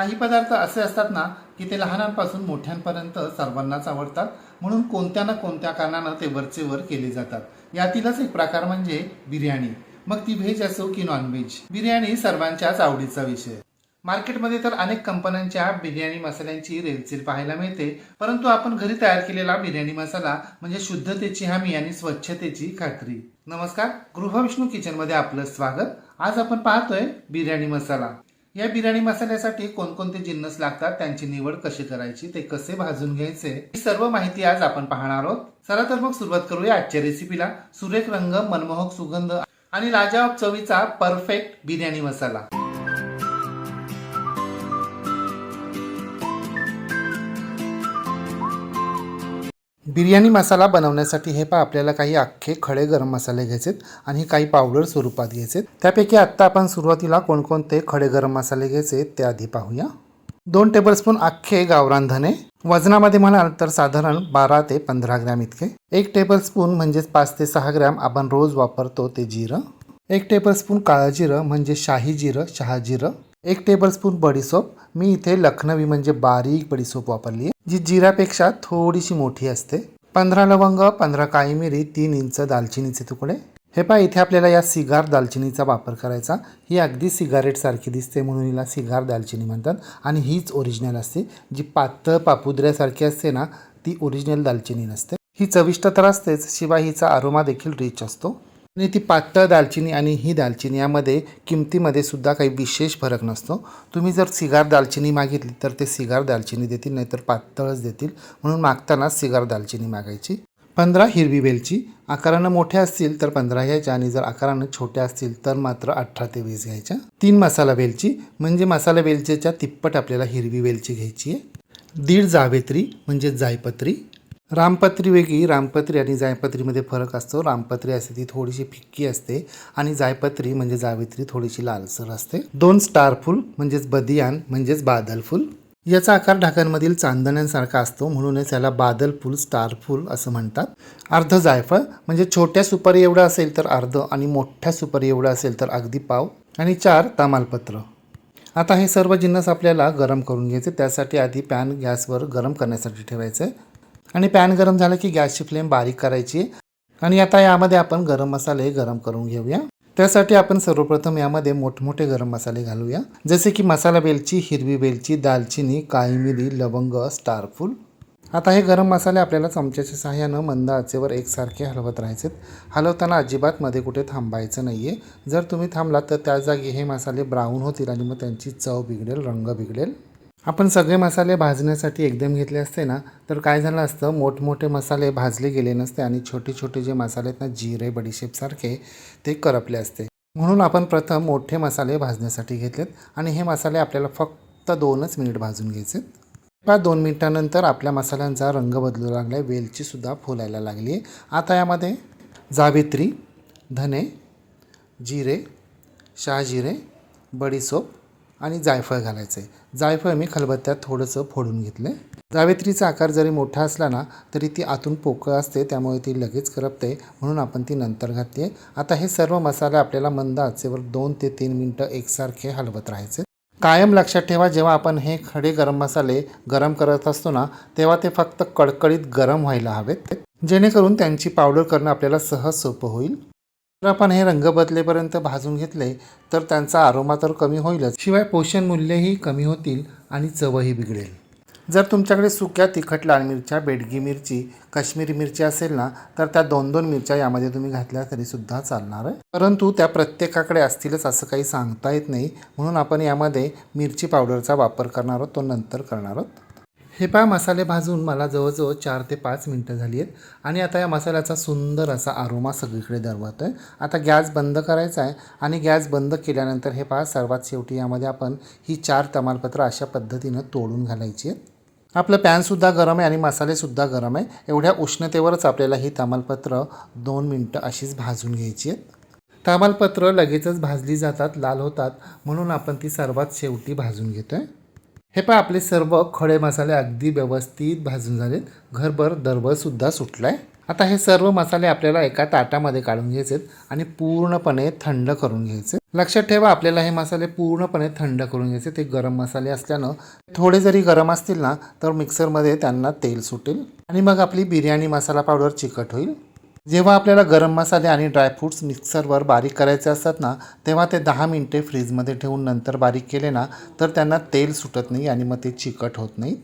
काही पदार्थ असे असतात ना की ते लहानांपासून मोठ्यांपर्यंत सर्वांनाच आवडतात. म्हणून कोणत्या ना कोणत्या कारणानं ते वरचे वर केले जातात. यातीलच एक प्रकार म्हणजे बिर्याणी. मग ती व्हेज असो की नॉनव्हेज बिर्याणी सर्वांच्याच आवडीचा विषय. मार्केटमध्ये तर अनेक कंपन्यांच्या बिर्याणी मसाल्यांची रेलचेल पाहायला मिळते. परंतु आपण घरी तयार केलेला बिर्याणी मसाला म्हणजे शुद्धतेची हमी आणि स्वच्छतेची खात्री. नमस्कार गृहविष्णू किचनमध्ये आपलं स्वागत. आज आपण पाहतोय बिर्याणी मसाला. या बिर्याणी मसाल्यासाठी कोणकोणते जिन्नस लागतात त्यांची निवड कशी करायची ते कसे भाजून घ्यायचे ही सर्व माहिती आज आपण पाहणार आहोत. चला तर मग सुरुवात करूया आजच्या रेसिपीला सुरेख रंग मनमोहक सुगंध आणि लाजवाब चवीचा परफेक्ट बिर्याणी मसाला. बिर्याणी मसाला बनवण्यासाठी हे पहा आपल्याला काही अख्खे खडे गरम मसाले घ्यायचेत आणि काही पावडर स्वरूपात घ्यायचेत. त्यापैकी आत्ता आपण सुरुवातीला कोणकोणते खडे गरम मसाले घ्यायचे ते आधी पाहूया. दोन टेबलस्पून अख्खे गावरान धने. वजनामध्ये म्हणाल तर साधारण बारा ते पंधरा ग्रॅम इतके. एक टेबलस्पून म्हणजेच पाच ते सहा ग्रॅम आपण रोज वापरतो ते जिरं. एक टेबलस्पून काळं जिरं म्हणजे शाही जिरं शहा जिरं. एक टेबलस्पून बडीसोप मी इथे लखनवी म्हणजे बारीक बडीसोप वापरली आहे जी जिरापेक्षा थोडीशी मोठी असते. पंधरा लवंग पंधरा काळी मिरी तीन इंच दालचिनीचे तुकडे. हे पहा इथे आपल्याला या सिगार दालचिनीचा वापर करायचा. ही अगदी सिगारेट सारखी दिसते म्हणून हिला सिगार दालचिनी म्हणतात. आणि हीच ओरिजिनल असते जी पातळ पापुद्र्यासारखी असते ना ती ओरिजिनल दालचिनी नसते. ही चविष्ट तर असतेच शिवाय हिचा अरोमा देखील रिच असतो. आणि ती पातळ दालचिनी आणि ही दालचिनी यामध्ये किमतीमध्ये सुद्धा काही विशेष फरक नसतो. तुम्ही जर सिगार दालचिनी मागितली तर ते सिगार दालचिनी देतील नाहीतर पातळच देतील. म्हणून मागतानाच सिगार दालचिनी मागायची. पंधरा हिरवी वेलची. आकारानं मोठ्या असतील तर पंधरा घ्यायच्या. आणि जर आकारानं छोट्या असतील तर मात्र अठरा ते वीस घ्यायच्या. तीन मसाला वेलची. म्हणजे मसाला वेलचीच्या तिप्पट आपल्याला हिरवी वेलची घ्यायची आहे. दीड जावेत्री म्हणजे जायपत्री. रामपत्री वेगळी रामपत्री आणि जायपत्रीमध्ये फरक असतो. रामपत्री असते ती थोडीशी फिक्की असते आणि जायपत्री म्हणजे जावेत्री थोडीशी लालसर असते. दोन स्टार फुल म्हणजेच बदियान म्हणजेच बादल फुल. याचा आकार ढाकांमधील चांदण्यांसारखा असतो म्हणूनच याला बादल फुल स्टार फुल असं म्हणतात. अर्ध जायफळ म्हणजे छोट्या सुपारी एवढं असेल तर अर्ध आणि मोठ्या सुपारी एवढं असेल तर अगदी पाव आणि चार तमालपत्र. आता हे सर्व जिन्नस आपल्याला गरम करून घ्यायचे त्यासाठी आधी पॅन गॅसवर गरम करण्यासाठी ठेवायचं आहे आणि पॅन गरम झालं की गॅसची फ्लेम बारीक करायची. आणि आता यामध्ये आपण गरम मसाले गरम करून घेऊया. त्यासाठी आपण सर्वप्रथम यामध्ये मोठमोठे गरम मसाले घालूया. जसे की मसाला वेलची हिरवी वेलची दालचिनी काळी मिरी लवंग स्टारफूल आता हे गरम मसाले आपल्याला चमच्याच्या सहाय्यानं मंद आचेवर एकसारखे हलवत राहायचे हलवताना अजिबात मध्ये कुठे थांबायचं नाही आहे जर तुम्ही थांबलात तर त्या जागी हे मसाले ब्राऊन होतील आणि मग त्यांची चव बिघडेल रंग बिघडेल. आपण सगळे मसाले भाजण्यासाठी एकदम घेतले असते ना तर काय झालं असतं मोठमोठे मसाले भाजले गेले नसते आणि छोटे छोटे जे मसाले आहेत ना जिरे बडीशेपसारखे ते करपले असते. म्हणून आपण प्रथम मोठे मसाले भाजण्यासाठी घेतलेत आणि हे मसाले आपल्याला फक्त दोनच मिनिट भाजून घ्यायचे पाच दोन मिनिटानंतर आपल्या मसाल्यांचा रंग बदलू लागला आहे वेलचीसुद्धा फुलायला लागली आहे आता यामध्ये जावित्री धने जिरे शहाजिरे बडीसोप आणि जायफळ घालायचं आहे जायफळ मी खलबत्त्यात थोडंसं फोडून घेतलं जावेत्रीचा आकार जरी मोठा असला ना तरी ती आतून पोकळ असते त्यामुळे ती लगेच करपते म्हणून आपण ती नंतर घातली आता हे सर्व मसाले आपल्याला मंद आचेवर दोन ते तीन मिनटं एकसारखे हलवत राहायचे कायम लक्षात ठेवा जेव्हा आपण हे खडे गरम मसाले गरम करत असतो ना तेव्हा ते फक्त कडकडीत गरम व्हायला हवेत. जेणेकरून त्यांची पावडर करणं आपल्याला सहज सोपं होईल. जर आपण हे रंग बदलेपर्यंत भाजून घेतले तर त्यांचा आरोमा तर कमी होईलच. शिवाय पोषण मूल्यही कमी होतील आणि चवही बिघडेल. जर तुमच्याकडे सुक्या तिखट लाल मिरच्या बेडगी मिरची काश्मीरी मिरची असेल ना तर त्या दोन दोन मिरच्या यामध्ये तुम्ही घातल्या तरीसुद्धा चालणार आहे. परंतु त्या प्रत्येकाकडे असतीलच असं काही सांगता येत नाही म्हणून आपण यामध्ये मिरची पावडरचा वापर करणार आहोत तो नंतर करणार आहोत. हे पहा मसाले भाजून मला जवळजवळ चार ते पाच मिनटं झाली आहेत. आणि आता या मसाल्याचा सुंदर असा आरोमा सगळीकडे दरवत आहे आता गॅस बंद करायचा आहे आणि गॅस बंद केल्यानंतर हे पहा सर्वात शेवटी यामध्ये आपण ही चार तमालपत्र अशा पद्धतीनं तोडून घालायची आहेत. आपलं पॅनसुद्धा गरम आहे आणि मसालेसुद्धा गरम आहे. एवढ्या उष्णतेवरच आपल्याला ही तमालपत्र दोन मिनटं अशीच भाजून घ्यायची आहेत. तमालपत्र लगेचच भाजली जातात लाल होतात. म्हणून आपण ती सर्वात शेवटी भाजून घेतो आहे हे पहा आपले सर्व खडे मसाले अगदी व्यवस्थित भाजून झालेत. घरभर दरबळसुद्धा सुटला आहे आता हे सर्व मसाले आपल्याला एका ताटामध्ये काढून घ्यायचे आणि पूर्णपणे थंड करून घ्यायचे लक्षात ठेवा आपल्याला हे मसाले पूर्णपणे थंड करून घ्यायचे ते गरम मसाले असल्यानं थोडे जरी गरम असतील ना तर मिक्सरमध्ये त्यांना तेल सुटेल आणि मग आपली बिर्याणी मसाला पावडर चिकट होईल. जेव्हा आपल्याला गरम मसाले आणि ड्रायफ्रूट्स मिक्सरवर बारीक करायचे असतात ना तेव्हा ते दहा मिनटे फ्रीजमध्ये ठेवून नंतर बारीक केले ना तर त्यांना तेल सुटत नाही आणि मग ते चिकट होत नाही.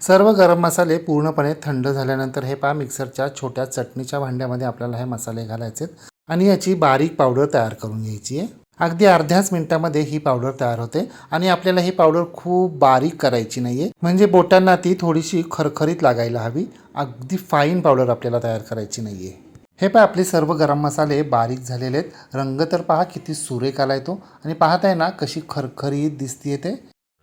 सर्व गरम मसाले पूर्णपणे थंड झाल्यानंतर हे पहा मिक्सरच्या छोट्या चटणीच्या भांड्यामध्ये आपल्याला हे मसाले घालायचे आहेत आणि याची बारीक पावडर तयार करून घ्यायची आहे. अगदी अर्ध्याच मिनिटामध्ये ही पावडर तयार होते आणि आपल्याला ही पावडर खूप बारीक करायची नाही आहे म्हणजे बोटांना ती थोडीशी खरखरीत लागायला हवी. अगदी फाईन पावडर आपल्याला तयार करायची नाही आहे हे पहा आपले सर्व गरम मसाले बारीक झालेले आहेत. रंग तर पहा किती सुरेख आला तो. आणि पाहताय ना कशी खरखरीत दिसतीये ते.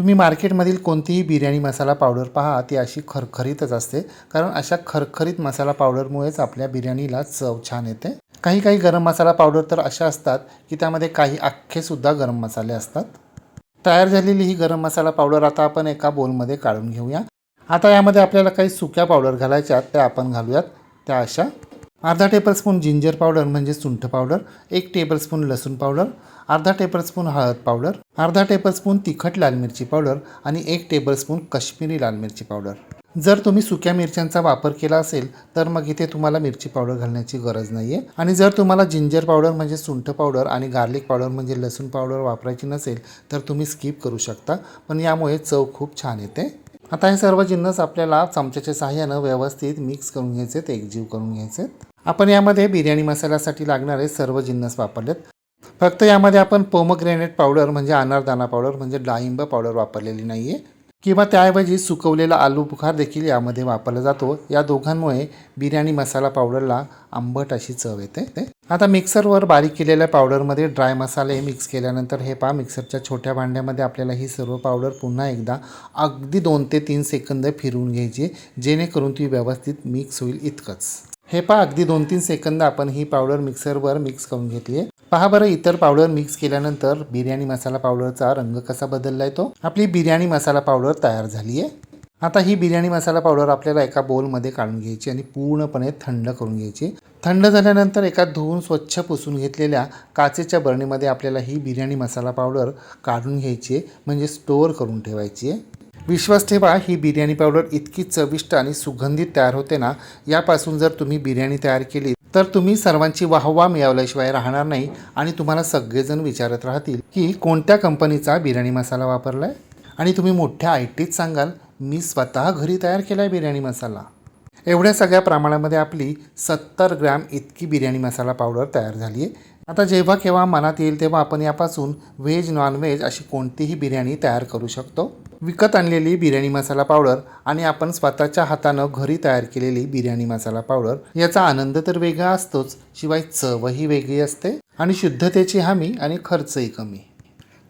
तुम्ही मार्केटमधील कोणतीही बिर्याणी मसाला पावडर पहा ती अशी खरखरीतच असते. कारण अशा खरखरीत मसाला पावडरमुळेच आपल्या बिर्याणीला चव छान येते. काही काही गरम मसाला पावडर तर अशा असतात की त्यामध्ये काही अख्खेसुद्धा गरम मसाले असतात. तयार झालेली ही गरम मसाला पावडर आता आपण एका बोलमध्ये काढून घेऊया. आता यामध्ये आपल्याला काही सुक्या पावडर घालायच्या त्या आपण घालूयात. त्या अशा. अर्धा टेबलस्पून जिंजर पावडर म्हणजे सुंठ पावडर एक टेबलस्पून लसूण पावडर अर्धा टेबलस्पून हळद पावडर अर्धा टेबलस्पून तिखट लाल मिरची पावडर आणि एक टेबलस्पून कश्मीरी लाल मिरची पावडर जर तुम्ही सुक्या मिरच्यांचा वापर केला असेल तर मग इथे तुम्हाला मिरची पावडर घालण्याची गरज नाही आहे आणि जर तुम्हाला जिंजर पावडर म्हणजे सुंठ पावडर आणि गार्लिक पावडर म्हणजे लसूण पावडर वापरायची नसेल तर तुम्ही स्किप करू शकता. पण यामुळे चव खूप छान येते. आता हे सर्व जिन्नस आपल्याला चमच्याच्या सहाय्यानं व्यवस्थित मिक्स करून घ्यायचे आहेत एकजीव करून घ्यायचे आपण यामध्ये बिर्याणी मसाल्यासाठी लागणारे सर्व जिन्नस वापरलेत. फक्त यामध्ये आपण पोमग्रेनेट पावडर म्हणजे अनारदाना पावडर म्हणजे डाळिंब पावडर वापरलेली नाही आहे किंवा त्याऐवजी सुकवलेला आलू बुखार देखील यामध्ये वापरला जातो. या दोघांमुळे बिर्याणी मसाला पावडरला आंबट अशी चव येते. ते आता मिक्सरवर बारीक केलेल्या पावडरमध्ये ड्राय मसाले मिक्स केल्यानंतर हे पहा मिक्सरच्या छोट्या भांड्यामध्ये आपल्याला ही सर्व पावडर पुन्हा एकदा अगदी दोन ते तीन सेकंद फिरवून घ्यायची जेणेकरून ती व्यवस्थित मिक्स होईल इतकंच. हे पहा अगदी दोन तीन सेकंद आपण ही पावडर मिक्सरवर मिक्स करून घेतली आहे. पहा बरं इतर पावडर मिक्स केल्यानंतर बिर्याणी मसाला पावडरचा रंग कसा बदलला आहे तो? आपली बिर्याणी मसाला पावडर तयार झाली आहे. आता ही बिर्याणी मसाला पावडर आपल्याला एका बोलमध्ये काढून घ्यायची आणि पूर्णपणे थंड करून घ्यायची. थंड झाल्यानंतर एका धुवून स्वच्छ पुसून घेतलेल्या काचेच्या बरणीमध्ये आपल्याला ही बिर्याणी मसाला पावडर काढून घ्यायची आहे म्हणजे स्टोअर करून ठेवायची आहे. विश्वास ठेवा ही बिर्याणी पावडर इतकी चविष्ट आणि सुगंधित तयार होते ना यापासून जर तुम्ही बिर्याणी तयार केली तर तुम्ही सर्वांची वाहवा मिळवल्याशिवाय राहणार नाही आणि तुम्हाला सगळेजण विचारत राहतील की कोणत्या कंपनीचा बिर्याणी मसाला वापरला आहे आणि तुम्ही मोठ्या आय टीत सांगाल मी स्वतः घरी तयार केला आहे बिर्याणी मसाला. एवढ्या सगळ्या प्रमाणामध्ये आपली सत्तर ग्रॅम इतकी बिर्याणी मसाला पावडर तयार झाली आहे आता जेव्हा केव्हा मनात येईल तेव्हा आपण यापासून व्हेज नॉनव्हेज अशी कोणतीही बिर्याणी तयार करू शकतो. विकत आणलेली बिर्याणी मसाला पावडर आणि आपण स्वतःच्या हातानं घरी तयार केलेली बिर्याणी मसाला पावडर याचा आनंद तर वेगळा असतोच शिवाय चवही वेगळी असते आणि शुद्धतेची हमी आणि खर्चही कमी.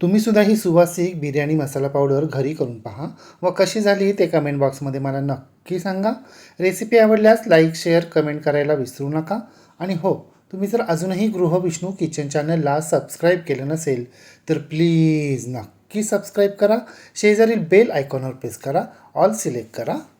तुम्हीसुद्धा ही सुवासिक बिर्याणी मसाला पावडर घरी करून पहा. व कशी झाली ते कमेंट बॉक्समध्ये मला नक्की सांगा. रेसिपी आवडल्यास लाईक शेअर कमेंट करायला विसरू नका. आणि हो तुम्ही जर अजूनही गृहविष्णू किचन चॅनलला सबस्क्राईब केलं नसेल तर प्लीज नक्की सबस्क्राईब करा. शेजारील बेल आयकॉनवर प्रेस करा. ऑल सिलेक्ट करा.